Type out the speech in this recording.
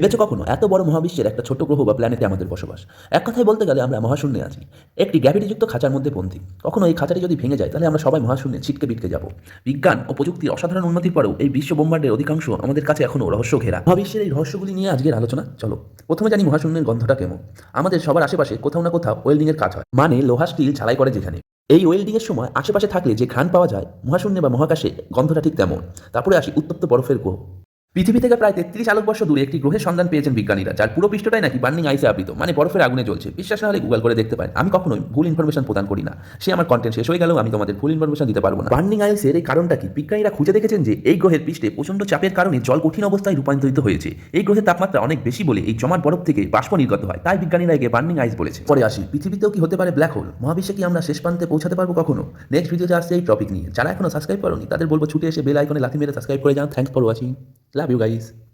ভেবেছো কখনো এত বড় মহাবিশ্বের একটা ছোট গ্রহ বা প্ল্যানেটে আমাদের বসবাস। এক কথায় বলতে গেলে আমরা মহাশূন্যে আছি। একটি গ্যাভিটিযুক্ত খাঁচার মধ্যে বন্দী। কখনো এই খাঁচাটি যদি ভেঙে যায়, তাহলে আমরা সবাই মহাশূন্যে ছিটকে বিটকে যাব। বিজ্ঞান ও প্রযুক্তির অসাধারণ উন্নতির পরেও এই বিশ্ব ব্রহ্মাণ্ডের অধিকাংশ আমাদের কাছে এখনও রহস্য ঘেরা মহাবিশ্বের এই রহস্যগুলি নিয়ে আজকের আলোচনা। চলো, প্রথমে জানি মহাশূন্যের গন্ধটা কেমন। আমাদের সবার আশেপাশে কোথাও না কোথাও ওয়েল্ডিং এর কাজ হয়। মানে লোহা স্টিল ঝালাই করে যেখানে। এই ওয়েল্ডিং এর সময় আশেপাশে থাকলে যে ঘ্রাণ পাওয়া যায়, মহাশূন্যে বা মহাকাশে গন্ধটা ঠিক তেমন। তারপরে আসি উত্তপ্ত বরফের গ্রহ পৃথিবী থেকে প্রায় তেত্রিশ আলোকবর্ষ দূরে একটি গ্রহের সন্ধান পেয়েছেন বিজ্ঞানীরা, যার পুরো পৃষ্ঠটাই নাকি বার্নিং আইসে আবৃত মানে বরফের আগুনে জ্বলছে। বিশ্বাস না হলে গুগল করে দেখতে পারেন। আমি কখনোই ভুল ইনফরমেশন প্রদান করি না। সে আমার কন্টেন্ট শেষ হয়ে গেলেও আমি তোমাদের ভুল ইনফরমেশন দিতে পারব না। বার্নিং আইসের এই কারণটা কি? বিজ্ঞানীরা খুঁজে দেখেছেন যে এই গ্রহের পৃষ্ঠে প্রচণ্ড চাপের কারণে জল কঠিন অবস্থায় রূপান্তরিত হয়েছে। এই গ্রহের তাপমাত্রা অনেক বেশি বলে এই জমাট বরফ থেকে বাষ্প নির্গত হয়। তাই বিজ্ঞানীরা একে বার্নিং আইস বলেছে। পরে আসি। পৃথিবীতেও কি হতে পারে ব্ল্যাক হোল মহাবিশ্বে কি আমরা শেষ প্রান্তে পৌঁছাতে পারব কখনো? নেক্সট ভিডিওতে আসছে এই টপিক নিয়ে। যারা এখনও সাবস্ক্রাইব করনি, তাদের বলব ছুটে এসে বেল আইকনে লাথি মেরে সাবস্ক্রাইব করে যান। Thanks for watching Love you guys.